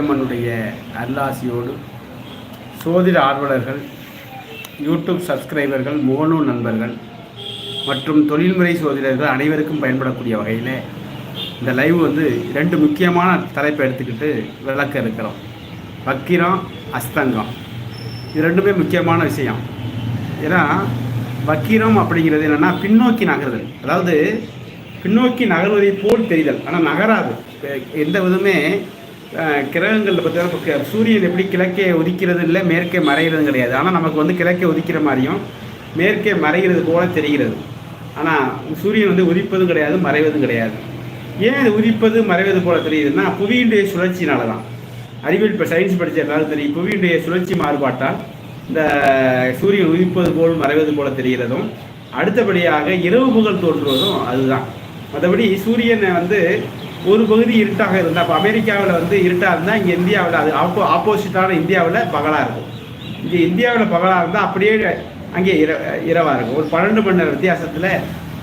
அம்மனுடைய அல்லாசியோடு சோதிட ஆர்வலர்கள் யூடியூப் சப்ஸ்கிரைபர்கள் முகநூல் நண்பர்கள் மற்றும் தொழில்முறை சோதிடர்கள் அனைவருக்கும் பயன்படக்கூடிய வகையில் இந்த லைவ் வந்து ரெண்டு முக்கியமான தலைப்பை எடுத்துக்கிட்டு விளக்க இருக்கிறோம். வக்கிரம் அஸ்தங்கம். இது ரெண்டுமே முக்கியமான விஷயம். ஏன்னா வக்கிரம் அப்படிங்கிறது என்னென்னா பின்னோக்கி நகருதல். அதாவது பின்னோக்கி நகர்வதை போல் தெரிதல். ஆனால் நகராது. எந்த விதமே கிரகங்களில் பார்த்தீங்கன்னா இப்போ க- சூரியன் எப்படி கிழக்கே உதிக்கிறது இல்லை மேற்கே மறைகிறது கிடையாது. ஆனால் நமக்கு வந்து கிழக்கே உதிக்கிற மாதிரியும் மேற்கே மறைகிறது போல தெரிகிறது. ஆனால் சூரியன் வந்து உதிப்பதும் கிடையாது மறைவதும் கிடையாது. ஏன் இது உதிப்பது மறைவது போல தெரியுதுன்னா புவியினுடைய சுழற்சினால தான் அறிவியல் இப்போ சயின்ஸ் படித்த எல்லாரும் தெரியும். புவியினுடைய சுழற்சி மாறுபாட்டால் இந்த சூரியன் உதிப்பது போல் மறைவது போல தெரிகிறதும் அடுத்தபடியாக இரவு புகழ் தோன்றுவதும் அதுதான். மற்றபடி சூரியனை வந்து ஒரு பகுதி இருட்டாக இருந்தால் இப்போ அமெரிக்காவில் வந்து இருட்டாக இருந்தால் இங்கே இந்தியாவில் அது ஆப்போ ஆப்போசிட்டான இந்தியாவில் பகலாக இருக்கும். இங்கே இந்தியாவில் பகலாக இருந்தால் அப்படியே அங்கே இர இரவாக இருக்கும். ஒரு பன்னெண்டு மணி நேரம் வித்தியாசத்தில்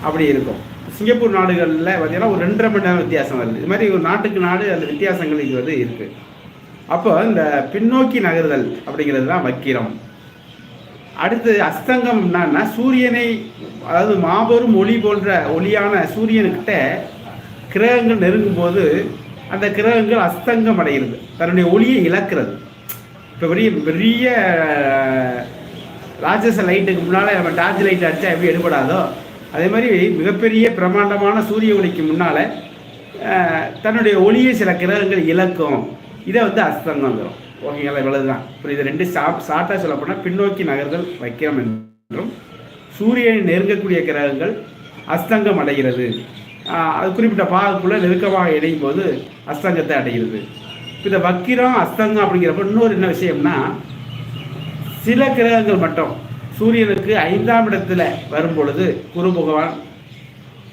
அப்படி இருக்கும். சிங்கப்பூர் நாடுகளில் பார்த்தீங்கன்னா ஒரு ரெண்டரை மணி நேரம் வித்தியாசம் வருது. இது மாதிரி ஒரு நாட்டுக்கு நாடு அந்த வித்தியாசங்கள் இங்கே வந்து இருக்குது அப்போ இந்த பின்னோக்கி நகர்தல் அப்படிங்கிறது தான் வக்கிரம். அடுத்து அஸ்தங்கம் என்னன்னா சூரியனை அதாவது மாபெரும் ஒளி போன்ற ஒளியான சூரியனுக்கிட்ட கிரகங்கள் நெருங்கும் போது அந்த கிரகங்கள் அஸ்தங்கம் அடைகிறது. தன்னுடைய ஒளியை இழக்கிறது. இப்போ பெரிய பெரிய ராட்சச லைட்டுக்கு முன்னால் நம்ம டார்ச் லைட் அடித்தா எப்படி எடுபடாதோ அதே மாதிரி மிகப்பெரிய பிரம்மாண்டமான சூரிய ஒளிக்கு முன்னால் தன்னுடைய ஒளியை சில கிரகங்கள் இழக்கும். இதை வந்து அஸ்தங்கங்கிறோம் ஓகேங்களா? இவ்வளவுதான். இப்போ இது ரெண்டு சா ஷார்ட்டாக சொல்லப்போனால் பின்னோக்கி நகர்தல் வைக்கிறோம் என்றும் சூரியனை நெருங்கக்கூடிய கிரகங்கள் அஸ்தங்கம் அடைகிறது. அது குறிப்பிட்ட பாகக்குள்ளே நெருக்கமாக இணையும் போது அஸ்தங்கத்தை அடைகிறது. இந்த வக்கிரம் அஸ்தங்கம் அப்படிங்கிறப்ப இன்னொரு என்ன விஷயம்னா சில கிரகங்கள் மட்டும் சூரியனுக்கு ஐந்தாம் இடத்துல வரும் பொழுது குரு பகவான்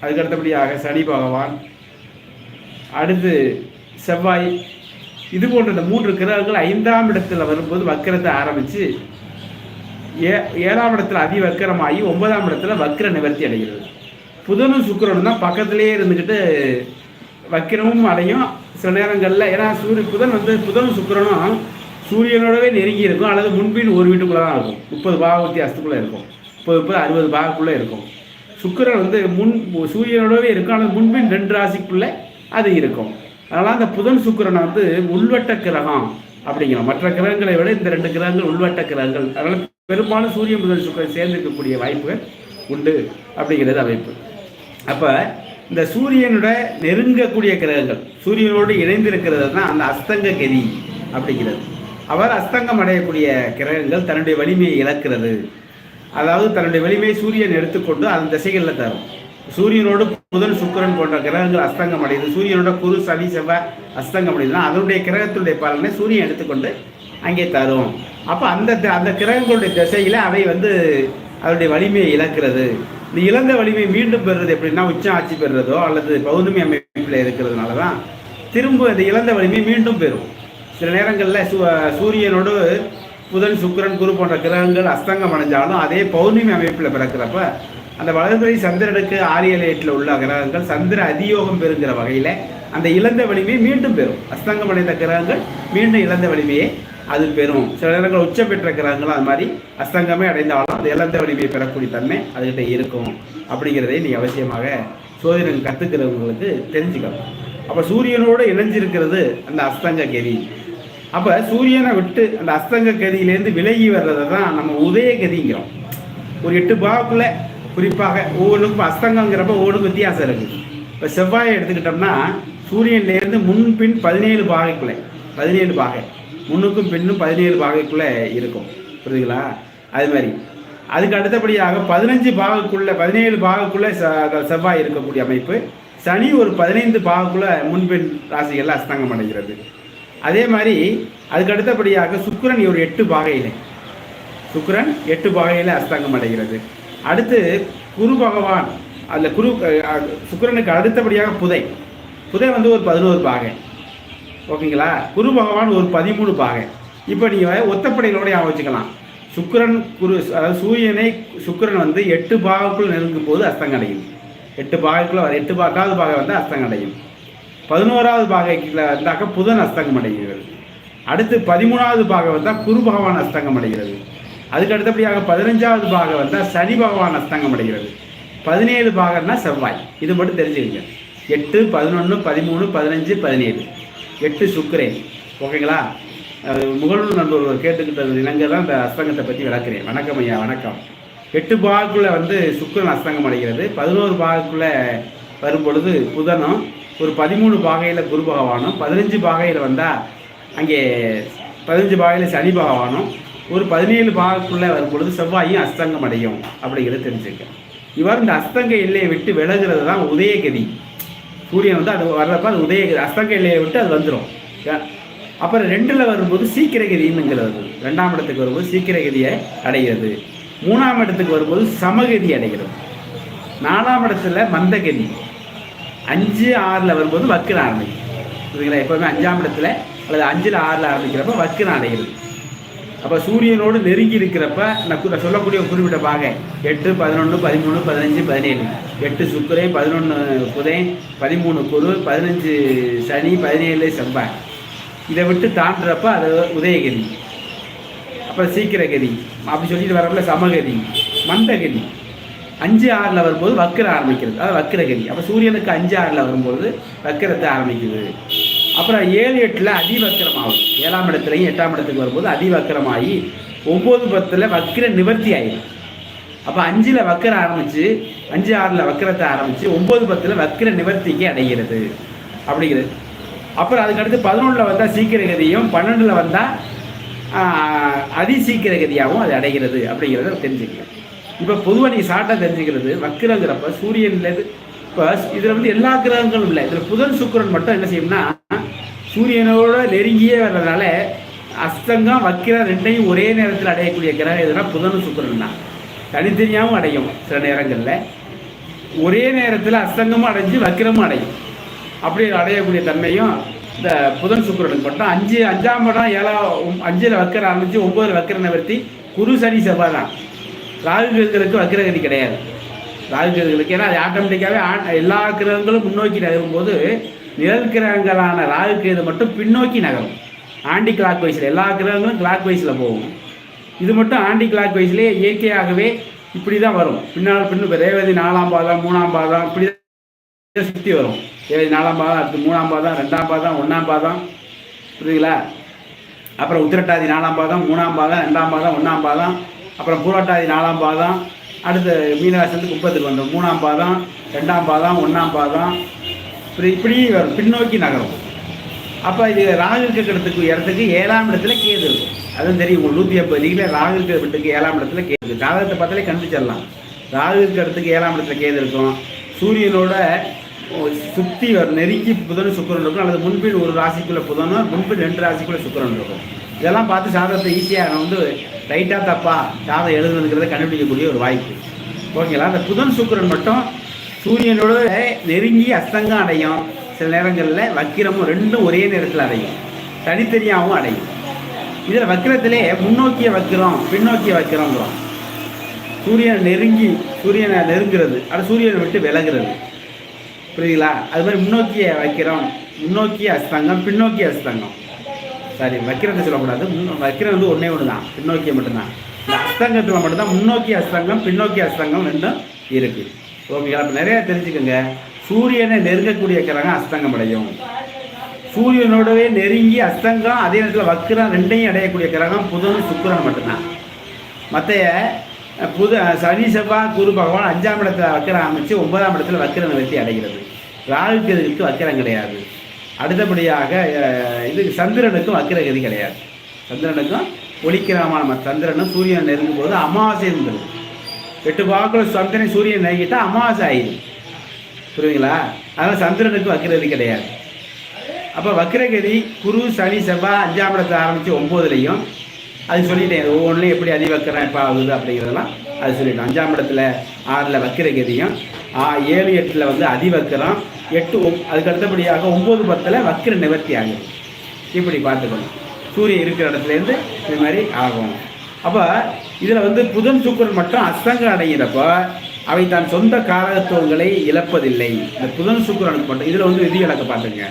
அதுக்கு அடுத்தபடியாக சனி பகவான் அடுத்து செவ்வாய் இது போன்ற இந்த மூன்று கிரகங்கள் ஐந்தாம் இடத்துல வரும்போது வக்கிரத்தை ஆரம்பித்து ஏ ஏழாம் இடத்துல அதிவக்கரமாகி ஒன்பதாம் இடத்துல வக்கிர நிவர்த்தி அடைகிறது. புதனும் சுக்கரனும் தான் பக்கத்துலேயே இருந்துக்கிட்டு வக்கிரமும் அடையும். சில நேரங்களில் ஏன்னா சூரிய புதன் வந்து புதனும் சுக்கரனும் சூரியனோடவே நெருங்கி இருக்கும். அல்லது முன்பின் ஒரு வீட்டுக்குள்ளே தான் இருக்கும். முப்பது பாக வித்தியாசத்துக்குள்ளே இருக்கும். முப்பது முப்பது அறுபது பாகக்குள்ளே இருக்கும். சுக்கிரன் வந்து முன் சூரியனோடவே இருக்கும். ஆனால் முன்பின் ரெண்டு ராசிக்குள்ளே அது இருக்கும். அதனால் அந்த புதன் சுக்கரனை வந்து உள்வட்ட கிரகம் அப்படிங்கிறோம். மற்ற கிரகங்களை விட இந்த ரெண்டு கிரகங்கள் உள்வட்ட கிரகங்கள். அதனால் பெரும்பாலும் சூரியன் புதன் சுக்கிரன் சேர்ந்திருக்கக்கூடிய வாய்ப்புகள் உண்டு அப்படிங்கிறது அமைப்பு. அப்போ இந்த சூரியனோட நெருங்கக்கூடிய கிரகங்கள் சூரியனோடு இணைந்திருக்கிறது தான் அந்த அஸ்தங்க கதி அப்படிங்கிறது. அவர் அஸ்தங்கம் அடையக்கூடிய கிரகங்கள் தன்னுடைய வலிமையை இழக்கிறது. அதாவது தன்னுடைய வலிமையை சூரியன் எடுத்துக்கொண்டு அந்த திசைகளில் தரும். சூரியனோடு புதன் சுக்கிரன் போன்ற கிரகங்கள் அஸ்தங்கம் அடையுது. சூரியனோட குரு சனி செவ்வாய் அஸ்தங்கம் அடையுதுன்னா அதனுடைய கிரகத்துடைய பலனை சூரியன் எடுத்துக்கொண்டு அங்கே தரும். அப்போ அந்த த- அந்த கிரகங்களுடைய திசையில் அவை வந்து அதனுடைய வலிமையை இழக்கிறது. இந்த இழந்த வலிமை மீண்டும் பெறுறது எப்படின்னா உச்சம் ஆட்சி பெறுறதோ அல்லது பௌர்ணமி அமைப்பில் இருக்கிறதுனால தான் திரும்ப இந்த இழந்த வலிமை மீண்டும் பெறும். சில நேரங்களில் சூ சூரியனோடு புதன் சுக்கரன் குரு போன்ற கிரகங்கள் அஸ்தங்கம் அடைஞ்சாலும் அதே பௌர்ணமி அமைப்பில் பிறக்கிறப்ப அந்த வளர்பிறை சந்திரனுக்கு ஆரியல் ஏட்டில் உள்ள கிரகங்கள் சந்திர அதியோகம் பெறுங்கிற வகையில் அந்த இழந்த வலிமையை மீண்டும் பெறும். அஸ்தங்கம் அடைந்த கிரகங்கள் மீண்டும் இழந்த வலிமையை அது பெறும் சில நேரங்கள் உச்சம் பெற்ற அது மாதிரி அஸ்தங்கமே அடைந்தாலும் அந்த இழந்த வலிமையை பெறக்கூடிய தன்மை அதுகிட்ட இருக்கும். அப்படிங்கிறதை நீ அவசியமாக சோதனை கற்றுக்கிறவங்களுக்கு தெரிஞ்சுக்கலாம் அப்போ சூரியனோடு இணைஞ்சிருக்கிறது அந்த அஸ்தங்க கதி. அப்போ சூரியனை விட்டு அந்த அஸ்தங்க கதியிலேருந்து விலகி வர்றதை தான் நம்ம உதய கதிங்கிறோம். ஒரு எட்டு பாகக்குள்ள குறிப்பாக ஒவ்வொன்றுக்கும் அஸ்தங்கங்கிறப்ப ஒவ்வொன்றுக்கும் வித்தியாசம் இருக்குது இப்போ செவ்வாயை எடுத்துக்கிட்டோம்னா சூரியன்லேருந்து முன்பின் பதினேழு பாகைக்குள்ளே பதினேழு பாகை. முன்னுக்கும் பின்னும் பதினேழு பாகைக்குள்ளே இருக்கும். புரியுதுங்களா? அது மாதிரி. அதுக்கு அடுத்தபடியாக பதினஞ்சு பாகக்குள்ளே பதினேழு பாகக்குள்ளே செவ்வாய் இருக்கக்கூடிய அமைப்பு சனி ஒரு பதினைந்து பாகக்குள்ளே முன்பின் ராசிகளில் அஸ்தங்கம் அடைகிறது. அதே மாதிரி அதுக்கு அடுத்தபடியாக சுக்கிரன் ஒரு எட்டு பாகையில். சுக்கிரன் எட்டு பாகையில் அஸ்தங்கம் அடைகிறது. அடுத்து குரு பகவான் அதில் குரு சுக்கரனுக்கு சுக்கிரனுக்கு அடுத்தபடியாக புதை. புதை வந்து ஒரு பதினோரு பாகை. ஓகேங்களா? குரு பகவான் ஒரு பதிமூணு பாகை. இப்போ நீங்கள் ஒத்தப்படைகளோடய ஞாபகம் சுக்கரன் சுக்கிரன் குரு அதாவது சூரியனை சுக்கிரன் வந்து எட்டு பாகக்குள் நெருங்கும் போது அஸ்தங்கம் அடையும் எட்டு பாகைக்குள்ள வர எட்டு பாக்காவது பாகை வந்து அஸ்தங்கம் அடையும் பதினோராவது பாகைக்குள்ள வந்தாக்க புதன் அஸ்தங்கம் அடைகிறது. அடுத்து பதிமூணாவது பாகம் வந்தால் குரு பகவான் அஸ்தங்கம் அடைகிறது. அதுக்கு அடுத்தபடியாக பதினஞ்சாவது பாகம் வந்தால் சனி பகவான் அஸ்தங்கம் அடைகிறது. பதினேழு பாகம்னா செவ்வாய். இது மட்டும் தெரிஞ்சுக்கங்க. எட்டு பதினொன்று பதிமூணு பதினஞ்சு பதினேழு. எட்டு சுக்கரேன். ஓகேங்களா? முகநூல் நண்பர் கேட்டுக்கிட்ட கேட்டுக்கிட்டது இலங்கை தான் இந்த அஸ்தங்கத்தை பற்றி விளக்குறேன். வணக்கம் ஐயா வணக்கம். எட்டு பாகக்குள்ளே வந்து சுக்கரன் அஸ்தங்கம் அடைகிறது. பதினோரு பாகக்குள்ளே வரும்பொழுது புதனும் ஒரு பதிமூணு பாகையில் குரு பகவானும் பதினஞ்சு பாகையில் வந்தால் அங்கே பதினஞ்சு பாகையில் சனி பகவானும் ஒரு பதினேழு பாகக்குள்ளே வரும் பொழுது செவ்வாயும் அஸ்தங்கம் அடையும் அப்படிங்கிறத தெரிஞ்சுக்க இவர் இந்த அஸ்தங்க எல்லையை விட்டு விலகிறது தான் உதயகதி. சூரியன் வந்து அது வர்றப்ப அது உதய அஸ்தங்க விட்டு அது வந்துடும் அப்புறம் ரெண்டில் வரும்போது சீக்கிரகதிங்கிறது ரெண்டாம் இடத்துக்கு வரும்போது சீக்கிரகதியை அடைகிறது. மூணாம் இடத்துக்கு வரும்போது சமகதி அடைகிறது. நாலாம் இடத்துல மந்தகதி. அஞ்சு ஆறில் வரும்போது வக்கிர ஆரம்பிக்கும். சரிங்களா எப்போவுமே அஞ்சாம் இடத்துல அல்லது அஞ்சில் ஆறில் ஆரம்பிக்கிறப்ப வக்கிர அடைகிறது. அப்போ சூரியனோடு நெருங்கி இருக்கிறப்ப நான் நான் சொல்லக்கூடிய குறிப்பிட்ட பாக. எட்டு பதினொன்று பதிமூணு பதினஞ்சு பதினேழு. எட்டு சுக்கரை பதினொன்று புதை பதிமூணு குரு பதினஞ்சு சனி பதினேழு செவ்வாய். இதை விட்டு தாண்டுறப்ப அது உதயகதி. அப்புறம் சீக்கிரகதி. அப்படி சொல்லிட்டு வரப்பல சமகதி. மந்தகதி. அஞ்சு ஆறில் வரும்போது வக்கிர ஆரம்பிக்கிறது. அதாவது வக்கிரகதி அப்போ சூரியனுக்கு அஞ்சு ஆறில் வரும்போது வக்கரத்தை ஆரம்பிக்கிறது அப்புறம் ஏழு எட்டில் அதிவக்கிரம் ஆகும் ஏழாம் இடத்துலையும் எட்டாம் இடத்துக்கு வரும்போது அதிவக்கிரமாகி ஒம்பது பத்தில் வக்கிர நிவர்த்தி ஆயிடும் அப்போ அஞ்சில் வக்கர ஆரம்பித்து அஞ்சு ஆறில் வக்கரத்தை ஆரம்பித்து ஒம்பது பத்தில் வக்கிர நிவர்த்திக்கு அடைகிறது. அப்படிங்கிறது. அப்புறம் அதுக்கடுத்து பதினொன்றில் வந்தால் சீக்கிரகதியும் பன்னெண்டில் வந்தால் அதிசீக்கிரகதியாகவும் அது அடைகிறது. அப்படிங்கிறத தெரிஞ்சுக்கலாம் இப்போ பொதுவாக நீங்கள் ஷார்ட்டாக தெரிஞ்சுக்கிறது வக்கிரங்கிறப்ப சூரியன்லேருந்து இப்போ இதில் வந்து எல்லா கிரகங்களும் இல்லை. இதில் புதன் சுக்கரன் மட்டும் என்ன செய்யும்னா சூரியனோட நெருங்கியே வர்றதுனால அஸ்தங்கம் வக்கிரம் ரெண்டையும் ஒரே நேரத்தில் அடையக்கூடிய கிரகம் எதுனா புதன் சுக்கரன் தான். தனித்தனியாகவும் அடையும் சில நேரங்களில். ஒரே நேரத்தில் அஸ்தங்கமும் அடைஞ்சு வக்கிரமும் அடையும். அப்படி அடையக்கூடிய தன்மையும் இந்த புதன் சுக்கிரனுக்கு மட்டும். அஞ்சு அஞ்சாம் படம் ஏழாம் அஞ்சில் வக்கர ஆரம்பித்து ஒம்பதில் வக்கர நிவர்த்தி குரு சனி செவ்வாய் தான். ராகு வக்கிரகதி கிடையாது. ராகு ஏன்னா அது ஆட்டோமேட்டிக்காகவே எல்லா கிரகங்களும் முன்னோக்கி நகரும் போது நிழல் கிரகங்களான ராகு மட்டும் பின்னோக்கி நகரும். ஆண்டி கிளாக் வைஸில் எல்லா கிரகங்களும் கிளாக் வைஸில் போகும். இது மட்டும் ஆண்டி கிளாக் வைஸ்லேயே இயற்கையாகவே இப்படி தான் வரும். பின்னால் பின்னு ரேவதி நாலாம் பாதம் மூணாம் பாதம் இப்படி தான் சுற்றி வரும். ரேவதி நாலாம் பாதம் அடுத்து மூணாம் பாதம் ரெண்டாம் பாதம் ஒன்றாம் பாதம். புரியுதுங்களா? அப்புறம் உத்திரட்டாதி நாலாம் பாதம் மூணாம் பாதம் ரெண்டாம் பாதம் ஒன்றாம் பாதம். அப்புறம் பூரட்டாதி நாலாம் பாதம். அடுத்து மீனராசிலேருந்து கும்பத்துக்கு வந்தோம். மூணாம் பாதம் ரெண்டாம் பாதம் ஒன்றாம் பாதம். இப்படி இப்படி வரும். பின்னோக்கி நகரும். அப்போ இது ராகு இருக்கிறதுக்கு இடத்துக்கு ஏழாம் இடத்துல கேது இருக்கும். அதுவும் தெரியும். உங்களுக்கு நூற்றி ஐம்பது டிகிரியில் ராகு இருக்கிற ஏழாம் இடத்துல கேது இருக்கு. ஜாதகத்தை பார்த்தாலே கண்டுச்சிடலாம் ராகு இருக்கிற இடத்துக்கு ஏழாம் இடத்துல கேது இருக்கும். சூரியனோட சுற்றி வர நெருக்கி புதன் சுக்கரன் இருக்கும். அல்லது முன்பின் ஒரு ராசிக்குள்ளே புதனும் முன்பின் ரெண்டு ராசிக்குள்ளே சுக்கரன் இருக்கும். இதெல்லாம் பார்த்து சாதகத்தை ஈஸியாக நான் வந்து ரைட்டாக தப்பா ஜாதகம் எழுதுனதுங்கிறத கண்டுபிடிக்கக்கூடிய ஒரு வாய்ப்பு. ஓகேங்களா? அந்த புதன் சுக்கிரன் மட்டும் சூரியனோட நெருங்கி அஸ்தங்கம் அடையும். சில நேரங்களில் வக்கிரமும் ரெண்டும் ஒரே நேரத்தில் அடையும். தனித்தனியாகவும் அடையும். இதில் வக்கிரத்திலே முன்னோக்கிய வக்கிரம் பின்னோக்கிய வக்கிரங்கிறோம் சூரியனை நெருங்கி சூரியனை நெருங்கிறது அது சூரியனை விட்டு விலகிறது. புரியுதுங்களா? அது மாதிரி முன்னோக்கிய வக்கிரம் முன்னோக்கிய அஸ்தங்கம் பின்னோக்கிய அஸ்தங்கம். சாரி வக்கிரத்தை சொல்லக்கூடாது முன் வக்கிரம் வந்து ஒன்றே ஒன்று தான் பின்னோக்கிய மட்டும்தான். இந்த அஸ்தங்கத்தில் மட்டும்தான் முன்னோக்கிய அஸ்தங்கம் பின்னோக்கிய அஸ்தங்கம் ரெண்டும் இருக்குது ஓகேங்களா? இப்போ நிறைய தெரிஞ்சுக்கோங்க. சூரியனை நெருங்கக்கூடிய கிரகம் அஸ்தங்கம் அடையும் சூரியனோடவே நெருங்கி அஸ்தங்கம் அதே நேரத்தில் வக்கிரம் ரெண்டையும் அடையக்கூடிய கிரகம் புதன் சுக்கிரன் மட்டும்தான். மற்ற புது சனி செவ்வாய் குரு பகவான் அஞ்சாம் இடத்துல வக்கிரம் அமைச்சு ஒன்பதாம் இடத்துல வக்கிரம் நிவர்த்தி அடைகிறது. ராகுக்கு வக்கிரம் கிடையாது. அடுத்தபடியாக இது சந்திரனுக்கும் வக்கிரகதி கிடையாது. சந்திரனுக்கும் ஒளிக்கிரமான மற்ற சந்திரனும் சூரியன் நெருங்கும் போது அமாவாசை இருந்தது எட்டு பாக்குள்ள சந்திரன் சூரியன் நெருங்கிட்டால் அமாவாசை ஆயிடும். புரியுதுங்களா? அதனால் சந்திரனுக்கும் வக்கிரகதி கிடையாது. அப்போ வக்கிரகதி குரு சனி செவ்வாய் அஞ்சாம் இடத்துல ஆரம்பித்து ஒம்போதுலையும் அது சொல்லிட்டேன். ஒவ்வொன்றுலையும் எப்படி அதிவக்கரம் எப்போ ஆகுது அப்படிங்கிறதெல்லாம் அது சொல்லிட்டேன். அஞ்சாம் இடத்துல ஆறில் வக்கிரகதியும் ஏழு எட்டில் வந்து அதிவக்கரம் எட்டு அதுக்கு அடுத்தபடியாக ஒம்பது பத்தில் வக்கிர நிவர்த்தி ஆகும் இப்படி பார்த்துக்கணும். சூரியன் இருக்கிற இடத்துலேருந்து இது மாதிரி ஆகும். அப்போ இதில் வந்து புதன் சுக்கரன் மட்டும் அஸ்தங்கம் அடைகிறப்போ அவை தான் சொந்த காரகத்துவங்களை இழப்பதில்லை. இந்த புதன் சுக்கரனுக்கு மட்டும் இதில் வந்து விதி இழக்க பார்த்துங்க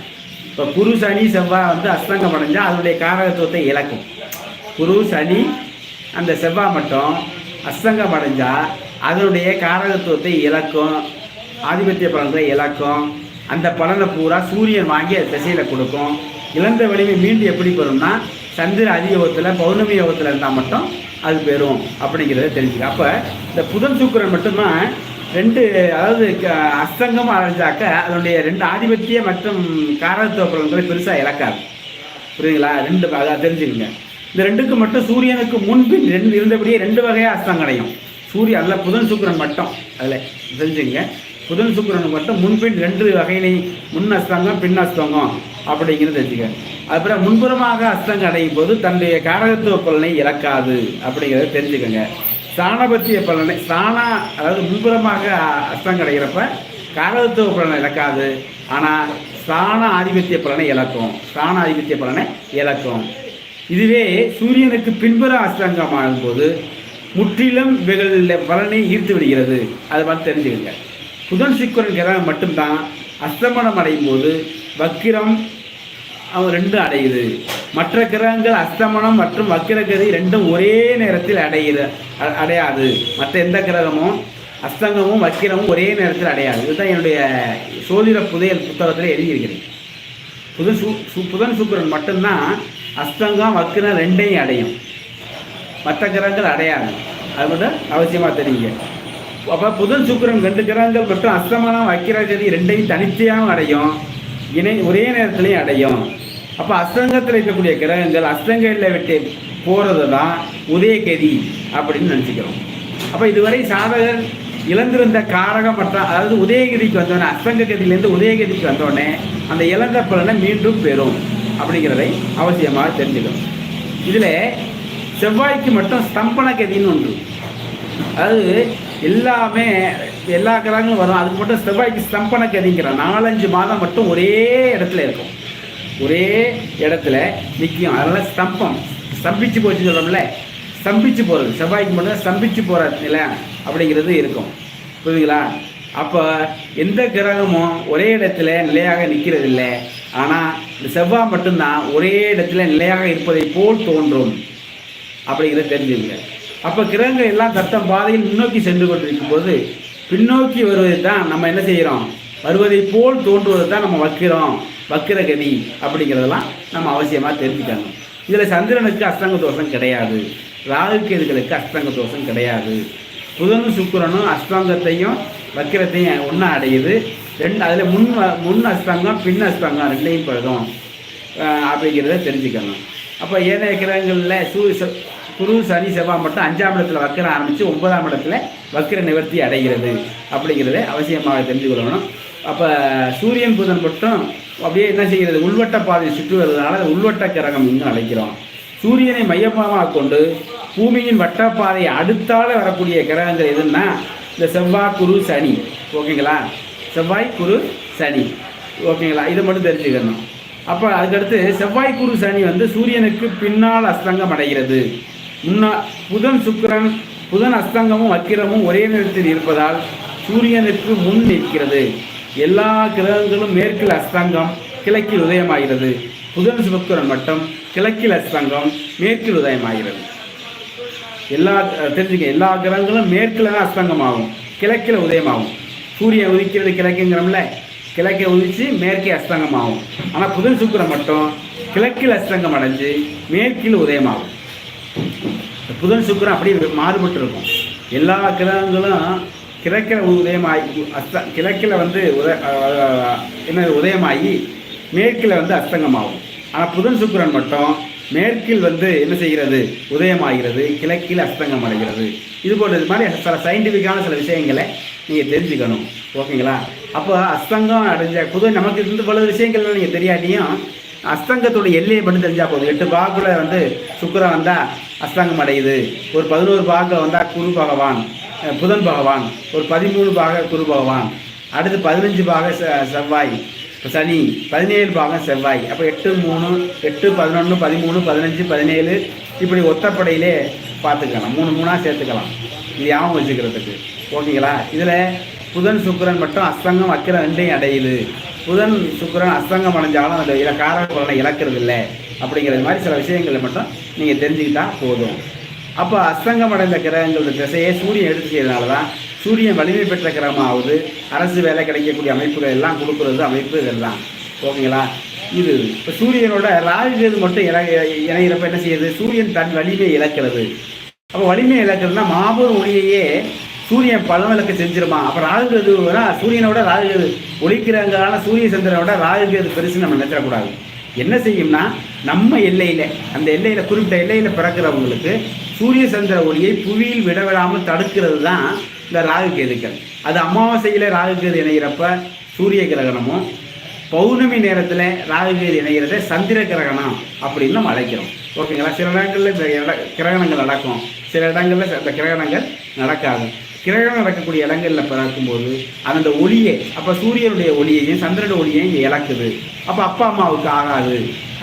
இப்போ குரு சனி செவ்வாய் வந்து அஸ்தங்கம் அடைஞ்சால் அதனுடைய காரகத்துவத்தை இழக்கும். குரு சனி அந்த செவ்வாய் மட்டும் அஸ்தங்கம் அடைஞ்சால் அதனுடைய காரகத்துவத்தை இழக்கும். ஆதிபத்திய பலன்களை இழக்கும். அந்த பலனை பூரா சூரியன் வாங்கி அது திசையில் கொடுக்கும். இழந்த வலிமை மீண்டும் எப்படி பெறும்னா சந்திர அதியோகத்தில் பௌர்ணமி யோகத்தில் இருந்தால் மட்டும் அது பெறும் அப்படிங்கிறத தெரிஞ்சுக்க. அப்போ இந்த புதன் சுக்கரன் மட்டும்தான் ரெண்டு அதாவது அஸ்தங்கம் அடைஞ்சாக்க அதனுடைய ரெண்டு ஆதிபத்திய மற்றும் காரகத்துவ பலன்களை பெருசாக இழக்காது. புரியுதுங்களா? ரெண்டு அதாக தெரிஞ்சுக்கங்க. இந்த ரெண்டுக்கு மட்டும் சூரியனுக்கு முன்பு ரெண்டு இருந்தபடியே ரெண்டு வகையாக அஸ்தம் அடையும். சூரியன் அதில் புதன் சுக்கிரன் மட்டும். அதில் தெரிஞ்சுங்க புதன் சுக்கரன் மட்டும் முன்பின் ரெண்டு வகையிலையும் முன் அஸ்தங்கம் பின் அஸ்தங்கம் அப்படிங்கிறது தெரிஞ்சுக்க. அப்புறம் முன்புறமாக அஸ்தங்கம் அடையும் போது தன்னுடைய காரகத்துவ பலனை இழக்காது அப்படிங்கிறத தெரிஞ்சுக்கோங்க. ஸ்தானபத்திய பலனை ஸ்தானா அதாவது முன்புறமாக அஸ்தங்கம் அடைகிறப்ப காரகத்துவ பலனை இழக்காது. ஆனால் ஸ்தான ஆதிபத்திய பலனை இழக்கும். ஸ்தான ஆதிபத்திய பலனை இழக்கும். இதுவே சூரியனுக்கு பின்புற அஸ்தங்கம் ஆகும்போது முற்றிலும் இவைகளில் பலனை ஈர்த்து விடுகிறது. அதை பார்த்து தெரிஞ்சுக்கங்க. புதன் சுக்கரன் கிரகம் மட்டும்தான் அஸ்தமனம் அடையும் போது வக்கிரம் அவன் ரெண்டும் அடையுது. மற்ற கிரகங்கள் அஸ்தமனம் மற்றும் வக்கிரகதி ரெண்டும் ஒரே நேரத்தில் அடையுது அ- அடையாது. மற்ற எந்த கிரகமும் அஸ்தங்கமும் வக்கிரமும் ஒரே நேரத்தில் அடையாது. இதுதான் என்னுடைய சோதிட புதையல் புத்தகத்தில் எழுதியிருக்கிறேன். புதன் சு சு- புதன் சுக்கரன் மட்டும்தான் அஸ்தங்கம் வக்கிரம் ரெண்டையும் அடையும். மற்ற கிரகங்கள் அடையாது. அது மட்டும் அவசியமாக தெரியுங்க. அப்போ புதன் சுக்கரன் ரெண்டு கிரகங்கள் மட்டும் அஸ்தமனம் வக்கிரகதி ரெண்டையும் தனித்தையாகவும் அடையும். இணை ஒரே நேரத்திலையும் அடையும். அப்போ அஸ்தங்கத்தில் இருக்கக்கூடிய கிரகங்கள் அஸ்தங்களில் விட்டு போகிறது தான் உதயகதி அப்படின்னு நினச்சிக்கிறோம். அப்போ இதுவரை சாதகர் இழந்திருந்த காரகம் மற்ற அதாவது உதயகிரிக்கு வந்தோடனே அஸ்தங்க கதியிலேருந்து உதயகிரிக்கு வந்தோடனே அந்த இழந்த பலனை மீண்டும் பெறும் அப்படிங்கிறதை அவசியமாக தெரிஞ்சுக்கணும். இதில் செவ்வாய்க்கு மட்டும் ஸ்தம்பன கதின்னு ஒன்று. அதாவது எல்லாமே எல்லா கிரகங்களும் வரும். அதுக்கு மட்டும் செவ்வாய்க்கு ஸ்தம்பன கதிங்கிற நாலஞ்சு மாதம் மட்டும் ஒரே இடத்துல இருக்கும். ஒரே இடத்துல நிற்கும் அதனால் ஸ்தம்பம் ஸ்தம்பிச்சு போச்சு சொல்கிறோம்ல ஸ்தம்பிச்சு போகிறது செவ்வாய்க்கு மட்டும் ஸ்தம்பிச்சு போகிற நிலை அப்படிங்கிறது இருக்கும். புரியுதுங்களா? அப்போ எந்த கிரகமும் ஒரே இடத்துல நிலையாக நிற்கிறது இல்லை ஆனால் இந்த செவ்வாய் மட்டும்தான் ஒரே இடத்துல நிலையாக இருப்பதை போல் தோன்றும். அப்படிங்கிறத தெரிஞ்சுங்க. அப்போ கிரகங்கள் எல்லாம் தத்தம் பாதையில் முன்னோக்கி சென்று கொண்டிருக்கும் போது பின்னோக்கி வருவது தான் நம்ம என்ன செய்கிறோம்? வருவதை போல் தோன்றுவது தான் நம்ம வக்கிறோம். வக்கிரகதி அப்படிங்கிறதெல்லாம் நம்ம அவசியமாக தெரிஞ்சுக்கணும். இதில் சந்திரனுக்கு அஸ்தங்க தோஷம் கிடையாது. ராகு கேதுகளுக்கு அஸ்தங்க தோஷம் கிடையாது. புதனும் சுக்கிரனும் அஸ்தங்கத்தையும் வக்கிரத்தையும் ஒன்றா அடையுது. ரெண்டு அதில் முன் முன் அஸ்தங்கம் பின் அஸ்தங்கம் ரெண்டையும் பழகும் அப்படிங்கிறத தெரிஞ்சுக்கணும். அப்போ ஏனைய கிரகங்களில் சூரிய குரு சனி செவ்வாய் மட்டும் அஞ்சாம் இடத்துல வக்கர ஆரம்பித்து ஒன்பதாம் இடத்துல வக்கர நிவர்த்தி அடைகிறது அப்படிங்கிறத அவசியமாக தெரிஞ்சு கொள்ளணும். அப்போ சூரியன் புதன் மட்டும் அப்படியே என்ன செய்கிறது? உள்வட்ட பாதையை சுற்றி வருவதனால உள்வட்ட கிரகம் இன்னும் அழைக்கிறோம். சூரியனை மையமாக கொண்டு பூமியின் வட்டப்பாதையை அடுத்தால வரக்கூடிய கிரகங்கள் எதுன்னா இந்த செவ்வாய் குரு சனி. ஓகேங்களா? செவ்வாய் குரு சனி. ஓகேங்களா? இதை மட்டும் தெரிஞ்சுக்கணும். அப்போ அதுக்கடுத்து செவ்வாய் குரு சனி வந்து சூரியனுக்கு பின்னால் அஸ்தங்கம் அடைகிறது. முன்னா புதன் சுக்கிரன் புதன் அஸ்தங்கமும் வக்கிரமும் ஒரே நேரத்தில் இருப்பதால் சூரியனுக்கு முன் நிற்கிறது. எல்லா கிரகங்களும் மேற்கில் அஸ்தங்கம் கிழக்கில் உதயமாகிறது. புதன் சுக்கிரன் மட்டும் கிழக்கில் அஸ்தங்கம் மேற்கில் உதயமாகிறது. எல்லா தெரிஞ்சுக்க எல்லா கிரகங்களும் மேற்கில் தான் அஸ்தங்கமாகும் கிழக்கில் உதயமாகும். சூரியன் உதிக்கிறது கிழக்குங்கிறோம்ல கிழக்கே உதிச்சு மேற்கே அஸ்தங்கமாகும். ஆனால் புதன் சுக்கிரன் மட்டும் கிழக்கில் அஸ்தங்கம் அடைஞ்சு மேற்கில் உதயமாகும். புதன் சுக்கரம் அப்படியே மாறுபட்டு இருக்கும். எல்லா கிரகங்களும் கிழக்கில் உதயமாகி அஸ்த கிழக்கில் வந்து உத என்ன உதயமாகி மேற்கில் வந்து அஸ்தங்கமாகும். ஆனால் புதன் சுக்கரன் மட்டும் மேற்கில் வந்து என்ன செய்கிறது? உதயமாகிறது கிழக்கில் அஸ்தங்கம் அடைகிறது. இது போன்ற இது மாதிரி சில சயின்டிஃபிக்கான சில விஷயங்களை நீங்கள் தெரிஞ்சுக்கணும். ஓகேங்களா? அப்போ அஸ்தங்கம் அடைஞ்ச புது நமக்கு இருந்து பல விஷயங்கள்லாம் நீங்கள் தெரியாட்டியும் அஸ்தங்கத்தோட எல்லையை மட்டும் தெரிஞ்சால் போதும். எட்டு பாகுல வந்து சுக்கரன் வந்தால் அஸ்தங்கம் அடையுது. ஒரு பதினோரு பாகில் வந்தால் குரு பகவான் புதன் பகவான் ஒரு பதிமூணு பாக குரு பகவான் அடுத்து பதினஞ்சு பாக செவ்வாய் சனி பதினேழு பாகம் செவ்வாய் அப்போ எட்டு மூணு எட்டு பதினொன்று பதிமூணு பதினஞ்சு பதினேழு இப்படி ஒத்தப்படையிலே பார்த்துக்கலாம். மூணு மூணாக சேர்த்துக்கலாம். இது ஞாபகம் வச்சுக்கிறதுக்கு. ஓகேங்களா? இதில் புதன் சுக்கரன் மட்டும் அஸ்தங்கம் வக்கிர ரெண்டையும் அடையுது. புதன் சுக்கரன் அஸ்தங்கம் அடைஞ்சாலும் அந்த இல காரக பலனை இழக்கிறது இல்லை அப்படிங்கிறது மாதிரி சில விஷயங்களை மட்டும் நீங்கள் தெரிஞ்சுக்கிட்டா போதும். அப்போ அஸ்தங்கம் அடைந்த கிரகங்களோட திசையை சூரியன் எடுத்து செய்யறதுனால தான் சூரியன் வலிமை பெற்ற கிரகமாவது ஆகுது அரசு வேலை கிடைக்கக்கூடிய அமைப்புகள் எல்லாம் கொடுக்குறது அமைப்பு இதெல்லாம். ஓகேங்களா? இது. இப்போ சூரியனோட ராகு மட்டும் இணை இணையிறப்ப என்ன செய்யுது? சூரியன் தன் வலிமையை இழக்கிறது. அப்போ வலிமையை இழக்கிறதுனா மாபெரும் ஒளியையே சூரியன் பலவிளக்க செஞ்சிருமா அப்போ ராகுகேதுனா சூரியனோட ராகுகேது ஒளிக்கிறங்கான சூரிய சந்திரனோட ராகுகேது பெருசு நம்ம நினைச்சிடக்கூடாது. என்ன செய்யும்னா நம்ம எல்லையில் அந்த எல்லையில் குறிப்பிட்ட எல்லையில் பிறக்கிறவங்களுக்கு சூரிய சந்திர ஒளியை புவியில் விடவிடாமல் தடுக்கிறது தான் இந்த ராகுகேதுக்கள் அது அமாவாசையில் ராகுகேது இணைகிறப்ப சூரிய கிரகணமும் பௌர்ணமி நேரத்தில் ராகுகேது இணைகிறத சந்திர கிரகணம் அப்படின்னு நம்ம அழைக்கிறோம். ஓகேங்களா? சில இடங்களில் இந்த இட கிரகணங்கள் நடக்கும். சில இடங்களில் அந்த கிரகணங்கள் நடக்காது. கிரகணம் நடக்கக்கூடிய இடங்களில் பிறக்கும்போது அந்த ஒளியை அப்போ சூரியனுடைய ஒளியையும் சந்திரனுடைய ஒளியையும் இங்கே இழக்குது. அப்போ அப்பா அம்மாவுக்கு ஆகாது.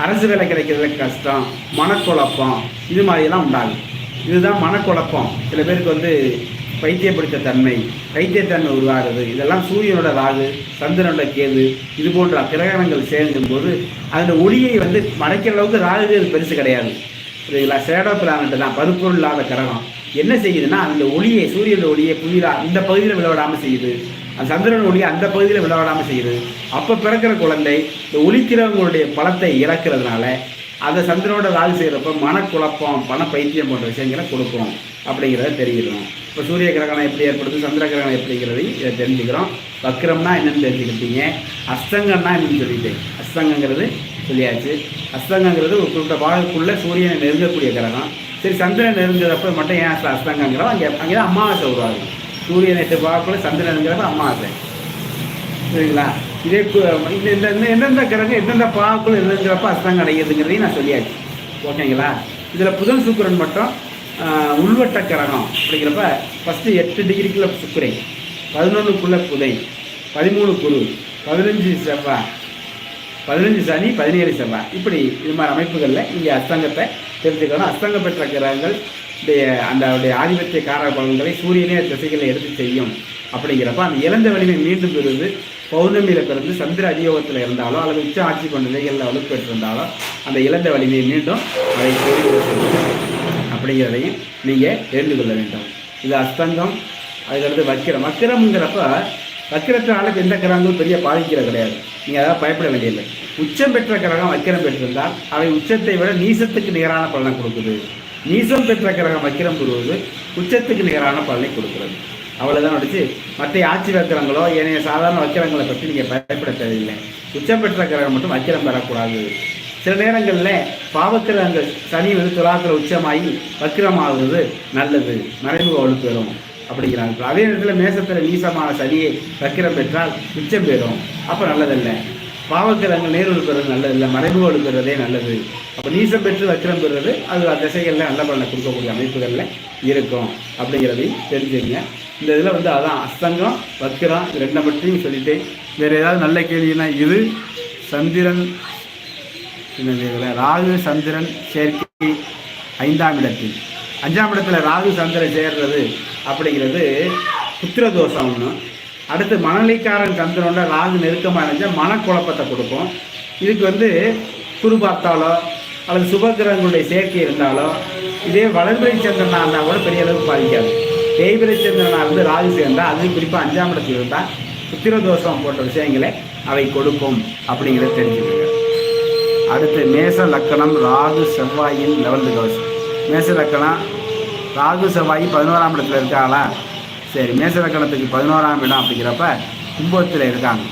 அரசு வேலை கிடைக்கிறதுல கஷ்டம் மனக்குழப்பம் இது மாதிரியெல்லாம் உண்டாகும் இதுதான் மனக்குழப்பம். சில பேருக்கு வந்து பைத்தியப்படுத்த தன்மை பைத்தியத்தன்மை உருவாகுது. இதெல்லாம் சூரியனோட ராகு சந்திரனோட கேது இது போன்ற கிரகணங்கள் சேர்ந்தும் போது அந்த ஒளியை வந்து மறைக்கிற அளவுக்கு ராகு பெருசு கிடையாது. சரிங்களா? சேடோ பிளானட் தான் பருப்பொருள் இல்லாத கிரகம். என்ன செய்யுதுன்னா அந்த ஒளியை சூரியனோட ஒளியை புதிரா இந்த பகுதியில் விளையாடாமல் செய்யுது. அந்த சந்திரன் ஒளியை அந்த பகுதியில் விளையாடாமல் செய்யுது. அப்போ பிறக்கிற குழந்தை இந்த ஒளிக்கிறவங்களுடைய பலத்தை இழக்கிறதுனால அதை சந்திரனோட ராகு செய்கிறப்ப மனக்குழப்பம் பண பைத்தியம் போன்ற விஷயங்களை கொடுக்கும் அப்படிங்கிறத தெரிஞ்சுக்கணும். இப்போ சூரிய கிரகணம் எப்படி ஏற்படுது சந்திர கிரகணம் எப்படிங்கிறது இதை தெரிஞ்சுக்கிறோம். வக்ரம்னா என்னென்னு தெரிஞ்சுக்கிட்டீங்க. அஸ்தங்கம்னா என்னன்னு சொல்லிட்டு அஸ்தங்கங்கிறது சொல்லியாச்சு. அஸ்தங்கங்கிறது ஒரு குறிப்பிட்ட பாகத்துக்குள்ளே சூரியனை நெருங்கக்கூடிய கிரகம். சரி சந்திரன் நெருங்குறப்ப மட்டும் ஏன் அஸ்தங்கிறோம் அங்கே அங்கே தான் அமாவாசை உருவாகுது. சூரியன் எட்டு பார்க்கல சந்திரன் நெருங்குறப்ப அமாவாசை. சரிங்களா இதே இந்த இந்த எந்தெந்த கிரகம் எந்தெந்த பாவக்குள் இருந்துங்கிறப்ப அஸ்தங்கம் அடையிறதுங்கிறதையும் நான் சொல்லியாச்சு. ஓகேங்களா? இதில் புதன் சுக்கரன் மட்டும் உள்வட்ட கிரகம் அப்படிங்கிறப்ப ஃபஸ்ட்டு எட்டு டிகிரிக்குள்ளே சுக்கரை பதினொன்றுக்குள்ளே புதை பதிமூணு குரு பதினஞ்சு செவ்வாய் பதினஞ்சு சனி பதினேழு செவ்வாய். இப்படி இது மாதிரி அமைப்புகளில் இங்கே அஸ்தங்கத்தை தெரிஞ்சுக்கணும். அஸ்தங்கம் பெற்ற கிரகங்கள் அந்த அவருடைய ஆதிபத்திய காரக பலன்களை சூரியனே திசைகளை எடுத்து செய்யும். அப்படிங்கிறப்ப அந்த இழந்த வலிமை மீண்டும் பெறுவது பௌர்ணமியில் பிறந்து சந்திர அதியோகத்தில் இருந்தாலோ அல்லது உச்ச ஆட்சி கொண்ட நிலைகளில் வலுப்பெற்றிருந்தாலோ அந்த இழந்த வலிமையை மீண்டும் அதை அப்படிங்கிறதையும் நீங்கள் தெரிந்து கொள்ள வேண்டும். இது அஸ்தங்கம் அதுக்கடுத்து வக்கிரம். வக்கிரம்ங்கிறப்ப வக்கிரத்தினால எந்த கிரகங்களும் பெரிய பாதிக்கிற கிடையாது. நீங்கள் அதாவது பயப்பட வேண்டியதில்லை. உச்சம் பெற்ற கிரகம் வக்கிரம் பெற்றிருந்தால் அவை உச்சத்தை விட நீசத்துக்கு நிகரான பலனை கொடுக்குது. நீசம் பெற்ற கிரகம் வக்கிரம் பெறுவது உச்சத்துக்கு நிகரான பலனை கொடுக்கிறது. அவ்வளோதான் நடிச்சு மற்ற ஆட்சி வக்கிரங்களோ ஏனைய சாதாரண வக்கிரங்களை பற்றி நீங்கள் பயப்பட தேவையில்லை. உச்சம் பெற்ற கிரகம் மட்டும் வக்கிரம் பெறக்கூடாது. சில நேரங்களில் பாவக்கிரகங்கள் சனி வந்து துலாக்கிற உச்சமாகி வக்கிரமாகுவது நல்லது. மறைமுக வலுப்பெறும். பெறும் அப்படிங்கிறாங்க. அதே நேரத்தில் மேசத்தில் நீசமான சனியை வக்கிரம் பெற்றால் மிச்சம் பெறும் அப்போ நல்லதல்ல. பாவக்கிரகங்கள் நேர்வல் பெறுறது நல்லதில்லை. மறைமுக வலு பெறுறதே நல்லது. அப்போ நீசம் பெற்று வக்கிரம் பெறுறது அது அந்த திசைகளில் நல்ல பலனை கொடுக்கக்கூடிய அமைப்புகளில் இருக்கும். அப்படிங்கிறதையும் தெரிஞ்சுங்க. இந்த இதில் வந்து அதான் அஸ்தங்கம் வக்கிரம் இது ரெண்டை பற்றியும் சொல்லிட்டேன். வேறு ஏதாவது நல்ல கேள்வினா இது சந்திரன் என்ன ராகு சந்திரன் சேர்க்கை ஐந்தாம் இடத்தில். அஞ்சாம் இடத்துல ராகு சந்திரன் சேர்றது அப்படிங்கிறது புத்திர தோஷம் ஒன்று அடுத்து மணலிக்காரன் கந்தனோட ராகு நெருக்கமாக இருந்தால் மனக்குழப்பத்தை கொடுக்கும். இதுக்கு வந்து குரு பார்த்தாலோ அல்லது சுபகிரகங்களுடைய சேர்க்கை இருந்தாலோ இதே வளர்பிறை சந்திரனாக இருந்தால் கூட பெரிய அளவுக்கு பாதிக்காது. தேய்பிரை சந்திரனாக இருந்து ராகு சேர்ந்தால் அதுவும் குறிப்பாக அஞ்சாம் இடத்தில் இருந்தால் புத்திர தோஷம் போன்ற விஷயங்களை அவை கொடுக்கும் அப்படிங்கிறத தெரிஞ்சுக்கோங்க. அடுத்து மேச லக்கணம் ராகு செவ்வாயின் லெவல்த்து கவசம் மேச லக்கணம் ராகு செவ்வாய் பதினோராம் இடத்துல இருக்காங்களா? சரி மேசலக்கணத்துக்கு பதினோராம் இடம் அப்படிங்கிறப்ப கும்பத்தில் இருக்காங்க.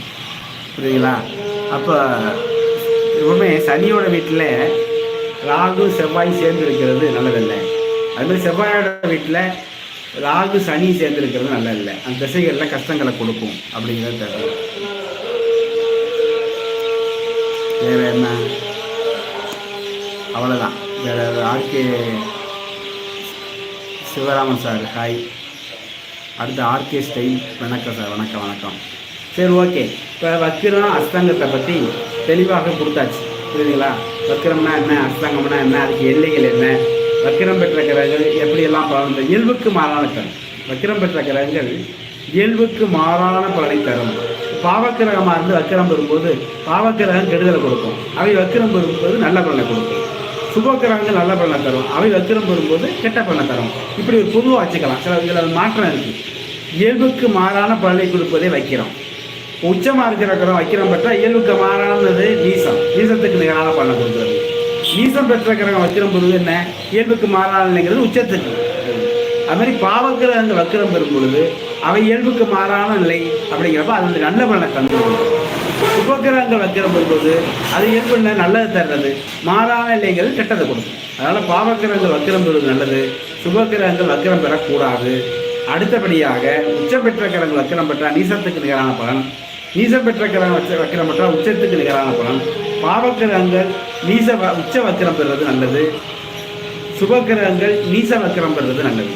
புரியுதுங்களா? அப்போ எப்பவுமே சனியோட வீட்டில் ராகு செவ்வாய் சேர்ந்து இருக்கிறது நல்லதில்லை அதுமாதிரி செவ்வாயோட வீட்டில் ராகு சனி சேர்ந்து இருக்கிறது நல்லதில்லை. அந்த திசைகளில் கஷ்டங்களை கொடுக்கும் அப்படிங்கிறது தகவல் வேறு என்ன? அவ்வளோதான் வேறு R K Sivaraman sir hi அடுத்து ஆர்கே ஸ்டைல் வணக்கம் சார் வணக்கம் வணக்கம். சரி ஓகே இப்போ வக்கிரம் அஸ்தங்கத்தை பற்றி தெளிவாக கொடுத்தாச்சு. புரியுதுங்களா? வக்கிரம்னா என்ன அஸ்தங்கம்னா என்ன அதுக்கு எல்லைகள் என்ன? வக்கிரம் பெற்ற கிரகங்கள் எப்படியெல்லாம் பலன் தரும்? இயல்புக்கு மாறான தரும் வக்கிரம் பெற்ற கிரகங்கள் இயல்புக்கு மாறான பலனை தரும். பாவக்கிரகமாக இருந்து வக்கிரம் பெறும்போது பாவக்கிரகம் கெடுதலை கொடுக்கும். அவை வக்கிரம் பெறும்போது நல்ல பலனை கொடுக்கும். சுபக்கிரகங்கள் நல்ல பலனை தரும். அவை வக்கிரம் பெறும்போது கெட்ட பலனை தரும். இப்படி ஒரு பொதுவாக வச்சுக்கலாம். சில இதில் மாற்றம் இருக்குது இயல்புக்கு மாறான பலனை கொடுப்பதே வைக்கிறோம். உச்சமாக இருக்கிற கிரகம் வைக்கிறோம் பெற்றால் இயல்புக்கு மாறானது நீசம். நீசத்துக்கு நிகரான பலனை கொடுக்குறது. நீசம் பெற்ற கிரகம் வக்கிரம் பெறுவது என்ன? இயல்புக்கு மாறான நிலைங்கிறது உச்சத்துக்கு. அது மாதிரி பாவக்கிரகங்கள் வக்கிரம் பெறும் பொழுது அவை இயல்புக்கு மாறான நிலை அப்படிங்கிறப்ப அது வந்து நல்ல பலனை தந்து உபகிரகங்கள் வக்கிரம் பெறும்போது அது இயல்பு நல்லது தர்றது. மாறான நிலைகள் கெட்டதை கொடுக்கும். அதனால் பாவக்கிரகங்கள் வக்கிரம் பெறுவது நல்லது சுபக்கிரகங்கள் வக்கிரம் பெறக்கூடாது அடுத்தபடியாக உச்சம் பெற்ற கிரகங்கள் வக்கிரம் பெற்றால் நீசத்துக்கு நிகரான பலன் நீசம் பெற்ற கிரகம் வச்ச வக்கிரம் பெற்றால் உச்சத்துக்கு நிகரான பலன் பாவக்கிரகங்கள் நீச வ- உச்ச வக்கிரம் பெறுவது நல்லது. சுபகிரகங்கள் நீச வக்கிரம் பெறுவது நல்லது.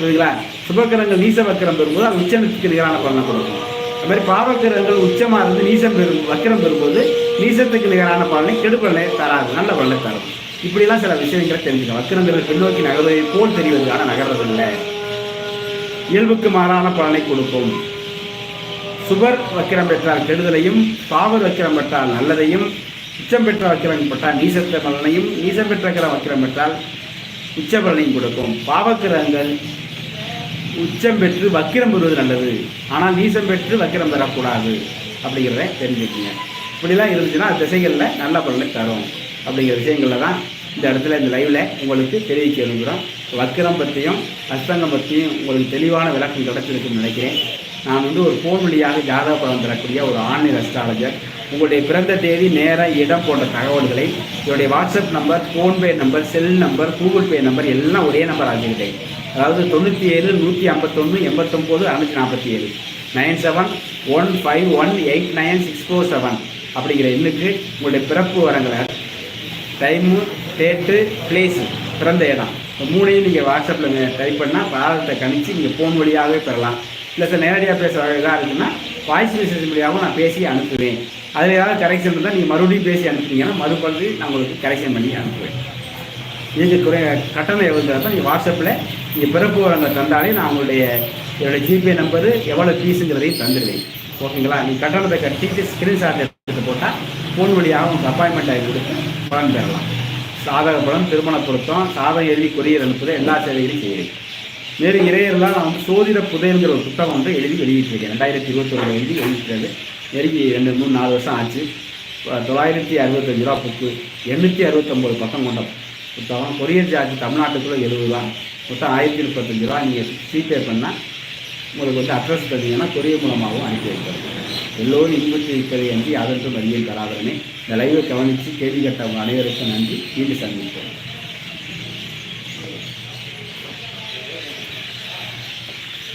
புரியுதுங்களா? சுபகிரகங்கள் நீச வக்கிரம் பெறும்போது அது உச்சத்துக்கு நிகரான பலனை கொடுக்கும். அது மாதிரி பாவக்கிரகங்கள் உச்சமாக இருந்து நீசம் பெறும் வக்கிரம் பெறும்போது நீசத்துக்கு நிகரான பலனை கெடுபலனை தராது நல்ல பலனை தரும். இப்படிலாம் சில விஷயங்களை தெரிஞ்சுக்கலாம். வக்கிரங்கிறது பின்னோக்கி நகர்வதை போல் தெரிவதற்கான நகர்றதில்லை. இயல்புக்கு மாறான பலனை கொடுக்கும் சுபர் வக்கிரம் பெற்றால் கெடுதலையும் பாவர் வக்கிரம் பெற்றால் நல்லதையும் உச்சம் பெற்ற வக்கிரம் பெற்றால் நீசத்த பலனையும் நீசம் பெற்ற வக்கிரம் பெற்றால் உச்ச பலனையும் கொடுக்கும் பாவக்கிரகங்கள் உச்சம் பெற்று வக்கிரம் பெறுவது நல்லது. ஆனால் நீசம் பெற்று வக்கிரம் பெறக்கூடாது. அப்படிங்கிறத தெரிஞ்சுக்கங்க. இப்படிலாம் இருந்துச்சுன்னா திசைகளில் நல்ல பலனை தரும். அப்படிங்கிற விஷயங்களில் தான் இந்த இடத்துல இந்த லைவில் உங்களுக்கு தெரிவிக்க விரும்புகிறோம். வக்கிரம் பற்றியும் அஸ்தங்கம் பற்றியும் உங்களுக்கு தெளிவான விளக்கம் கிடச்சிருக்குன்னு நினைக்கிறேன். நான் வந்து ஒரு ஃபோன் வழியாக ஜாதக பலன் தரக்கூடிய ஒரு ஆன்லைன் அஸ்ட்ராலஜர் உங்களுடைய பிறந்த தேதி நேரம் இடம் போன்ற தகவல்களை என்னுடைய WhatsApp number PhonePe number cell number Google Pay number எல்லாம் ஒரே நம்பர் ஆகிவிட்டேன் அதாவது தொண்ணூற்றி ஏழு நூற்றி ஐம்பத்தொன்று எண்பத்தொம்போது அறுநூற்றி நாற்பத்தி ஏழு nine seven one five one eight nine six four seven அப்படிங்கிற எண்ணுக்கு உங்களுடைய பிறப்பு வரங்களை டைமு டேட்டு பிளேஸு பிறந்த இடம். மூணையும் நீங்கள் வாட்ஸ்அப்பில் டைப் பண்ணால் பாதத்தை கணிச்சு நீங்கள் ஃபோன் வழியாகவே பெறலாம். இல்லை சார் நேரடியாக பேசுகிற இதாக இருக்குன்னா வாய்ஸ் மெசேஜ் வழியாகவும் நான் பேசி அனுப்புவேன். அதில் ஏதாவது கரெக்ஷன் இருந்தால் நீங்கள் மறுபடியும் பேசி அனுப்புனீங்கன்னா மறுபடியும் நான் உங்களுக்கு கரெக்ஷன் பண்ணி அனுப்புவேன். நீங்கள் குறை கட்டணம் எவ்வளோ தான் நீங்கள் வாட்ஸ்அப்பில் நீங்கள் பிறப்பு வரங்களை தந்தாலே நான் உங்களுடைய என்னுடைய ஜிபே நம்பரு எவ்வளோ ஃபீஸுங்கிறதையும் தந்துடுவேன் ஓகேங்களா? நீ கட்டணத்தை கட்டிட்டு ஸ்க்ரீன்ஷாட் எடுத்து போட்டால் ஃபோன் வழியாக உங்களுக்கு அப்பாயின்மெண்ட் ஆகி கொடுத்து பலன் பெறலாம். சாதக பலம் திருமண பொருத்தம் சாதகம் எழுதி கொரியர் அனுப்புதல் எல்லா சேவைகளையும் செய்கிறேன் வேறு இறையெல்லாம் நான் வந்து சோதிட புதையல்கிற ஒரு புத்தகம் வந்து எழுதி வெளியிட்டிருக்கேன். ரெண்டாயிரத்தி இருபத்தொரு எழுதி வெளியிட்டது நெருங்கி ரெண்டு மூணு நாலு வருஷம் ஆச்சு. தொள்ளாயிரத்தி அறுபத்தஞ்சு ரூபா புக்கு எண்ணூற்றி அறுபத்தொம்போது பக்கம் கொண்ட புத்தகம். கொரியர் சார்ஜ் தமிழ்நாட்டுக்குள்ளே எழுபது ரூபா. மொத்தம் ஆயிரத்தி முப்பத்தஞ்சு ரூபா. நீங்கள் ஜிபே பண்ணால் உங்களுக்கு வந்து அட்ரஸ் தந்தீங்கன்னா கொரியர் மூலமாகவும் அனுப்பி வைக்கிறோம் எல்லோரும் இன்புற்றி இருக்கிறது என்று அதற்கும் வழியில் தராதரனே இந்த லைவை கவனித்து கேள்வி கேட்டவங்க அனைவருக்கும் நன்றி. மீண்டும் சந்திப்போம்.